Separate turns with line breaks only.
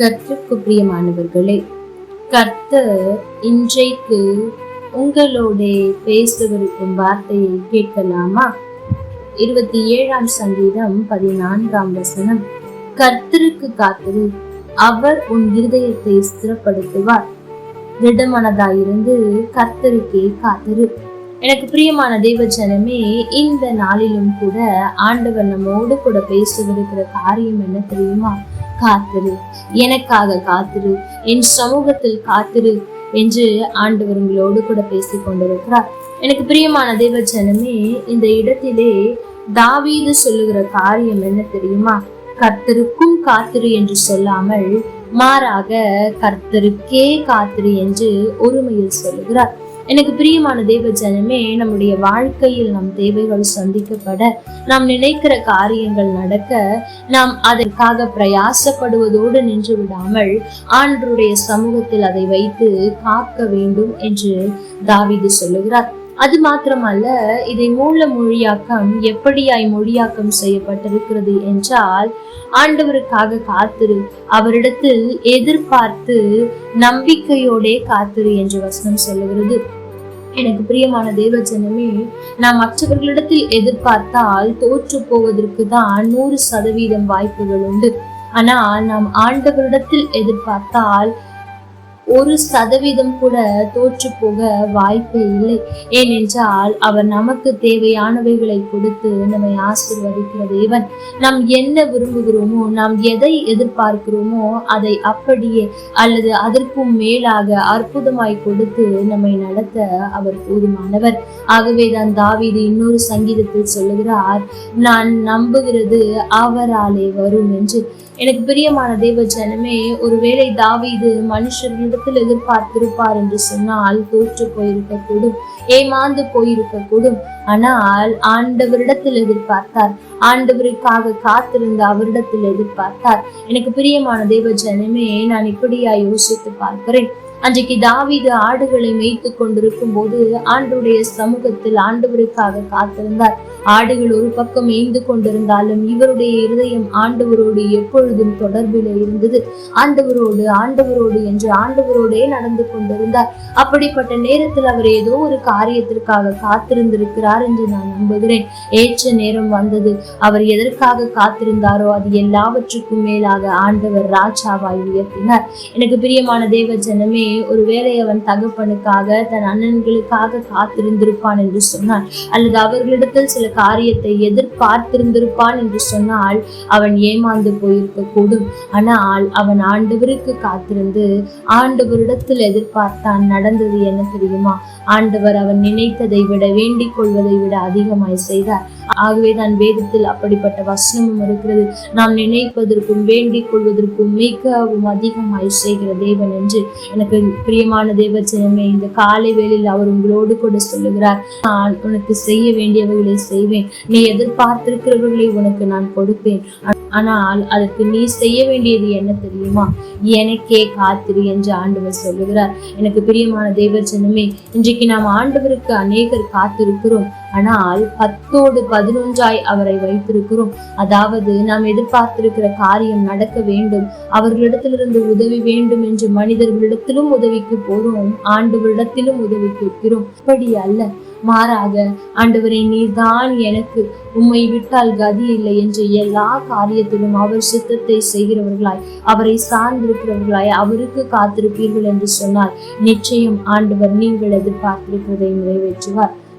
கர்த்தருக்கு பிரியமானவர்களே கர்த்தர் இன்றைக்கு உங்களோட பேசவிருக்கும் வார்த்தையை கேட்கலாமா? இருபத்தி ஏழாம் சங்கீதம் பதினான்காம் வசனம். கர்த்தருக்கு காத்திரு அவர் உன் இருதயத்தை ஸ்திரப்படுத்துவார். திடமனதாயிருந்து கர்த்தருக்கே காத்திரு. எனக்கு பிரியமான தெய்வ ஜனமே இந்த நாளிலும் கூட ஆண்டவர் நம்மோடு கூட பேசவிருக்கிற காரியம் என்ன தெரியுமா? காத்திரு. எனக்காக காத்திரு. என் சமூகத்தில் காத்திரு என்று ஆண்டவர் உங்களோடு கூட பேசிக் கொண்டிருக்கிறார். எனக்கு பிரியமான தெய்வ ஜனமே இந்த இடத்திலே தாவீது சொல்லுகிற காரியம் என்ன தெரியுமா? கர்த்தருக்கும் காத்திரு என்று சொல்லாமல் மாறாக கர்த்தருக்கே காத்திரு என்று ஒருமையில் சொல்லுகிறார். எனக்கு பிரியமான தேவ ஜனமே நம்முடைய வாழ்க்கையில் நம் தேவைகள் சந்திக்கப்பட நாம் நினைக்கிற காரியங்கள் நடக்க நாம் அதற்காக பிரயாசப்படுவதோடு நின்று விடாமல் ஆண்டருடைய சமூகத்தில் அதை வைத்து காக்க வேண்டும் என்று தாவிது சொல்லுகிறார். அது மாத்திரமல்ல இதை மூல மொழியாக்கம் எப்படியாய் மொழியாக்கம் செய்யப்பட்டிருக்கிறது என்றால் ஆண்டவருக்காக காத்திரு அவரிடத்தில் எதிர்பார்த்து நம்பிக்கையோடே காத்திரு என்று வசனம் சொல்லுகிறது. எனக்கு பிரியமான தேவஜனமே நாம் மற்றவர்களிடத்தில் எதிர்பார்த்தால் தோற்று போவதற்கு தான் நூறு சதவீதம் வாய்ப்புகள் உண்டு. ஆனால் நாம் ஆண்டவரிடத்தில் எதிர்பார்த்தால் ஒரு சதவீதம் கூட தோற்று போக வாய்ப்பே இல்லை. ஏனென்றால் அவர் நமக்கு தேவையானவைகளை கொடுத்து நம்மை ஆசிர்வதிக்கிற தேவன் நாம் என்ன விரும்புகிறோமோ நாம் எதை எதிர்பார்க்கிறோமோ அதை அப்படியே அல்லது அதற்கும் மேலாக அற்புதமாய் கொடுத்து நம்மை நடத்த அவர் போதுமானவர். ஆகவே தான் தாவீது இன்னொரு சங்கீதத்தில் சொல்லுகிறார் நான் நம்புகிறது அவராலே வரும் என்று. எனக்கு பிரியமான தேவ ஜனமே ஒருவேளை தாவீது மனுஷர்களிடத்தில் எதிர்பார்த்திருப்பார் என்று சொன்னால் தோற்று போயிருக்கக்கூடும் ஏமாந்து போயிருக்கக்கூடும். ஆனால் ஆண்டவரிடத்தில் எதிர்பார்த்தார் ஆண்டவருக்காக காத்திருந்த அவரிடத்தில் எதிர்பார்த்தார். எனக்கு பிரியமான தேவ ஜனமே நான் இப்படியா யோசித்து பார்க்கிறேன். அன்றைக்கு தாவீது ஆடுகளை மேய்த்து கொண்டிருக்கும் போது ஆண்டுடைய சமூகத்தில் ஆண்டவருக்காக காத்திருந்தார். ஆடுகள் ஒரு பக்கம் மேய்ந்து கொண்டிருந்தாலும் இவருடைய இருதயம் ஆண்டவரோடு எப்பொழுதும் தொடர்பில் இருந்தது. ஆண்டவரோடு ஆண்டவரோடு என்று ஆண்டவரோடே நடந்து கொண்டிருந்தார். அப்படிப்பட்ட நேரத்தில் அவர் ஏதோ ஒரு காரியத்திற்காக காத்திருந்திருக்கிறார் என்று நான் நம்புகிறேன். ஏற்ற நேரம் வந்தது. அவர் எதற்காக காத்திருந்தாரோ அது எல்லாவற்றுக்கும் மேலாக ஆண்டவர் ராஜாவாய் உயர்த்தினார். எனக்கு பிரியமான தேவ ஜனமே ஒருவேளை அவன் தகப்பனுக்காக தன் அண்ணன்களுக்காக காத்திருந்திருப்பான் என்று சொன்னான் அல்லது அவர்களிடத்தில் சில காரியத்தை எதிர்பார்த்திருந்திருப்பான் என்று சொன்னால் அவன் ஏமாந்து போயிருக்க கூடும். ஆனால் அவன் ஆண்டவருக்கு காத்திருந்து ஆண்டவரிடத்தில் எதிர்பார்த்தான் நடந்தது என்ன தெரியுமா? ஆண்டவர் அவன் நினைத்ததை விட வேண்டிக் கொள்வதை விட அதிகமாய் செய்தார். ஆகவே தான் வேதத்தில் அப்படிப்பட்ட வசனமும் இருக்கிறது. நாம் நினைப்பதற்கும் வேண்டிக் கொள்வதற்கும் மிகவும் அதிகமாய் செய்கிற தேவன் என்று எனக்கு பிரியமான தேவச்சனமே இந்த காலை வேளையில் அவர் உங்களோடு கூட சொல்லுகிறார். நான் உனக்கு செய்ய வேண்டியவைகளை செய்வேன். நீ எதிர்பார்த்திருக்கிறவர்களை உனக்கு நான் கொடுப்பேன். ஆனால் அதற்கு நீ செய்ய வேண்டியது என்ன தெரியுமா? எனக்கே காத்திரு என்று ஆண்டவர் சொல்லுகிறார். எனக்கு பிரியமான தேவச்சனமே இன்றைக்கு நாம் ஆண்டவருக்கு அநேகர் காத்திருக்கிறோம். ஆனால் பத்தோடு பதினொன்றாய் அவரை வைத்திருக்கிறோம். அதாவது நாம் எதிர்பார்த்திருக்கிற காரியம் நடக்க வேண்டும். அவர்களிடத்திலிருந்து உதவி வேண்டும் என்று மனிதர்களிடத்திலும் உதவிக்கு போறோம். ஆண்டவரிடத்திலும் உதவி கேட்கிறோம். அப்படி அல்ல. மாறாக ஆண்டவரை நீர்தான் எனக்கு. உம்மை விட்டால் கதி இல்லை என்று எல்லா காரியத்திலும் அவர் சித்தத்தை செய்கிறவர்களாய் அவரை சார்ந்திருக்கிறவர்களாய் அவருக்கு காத்திருப்பீர்கள் என்று சொன்னால் நிச்சயம் ஆண்டவர் நீங்கள் எதிர்பார்த்திருக்கிறதை நிறைவேற்றுவார்.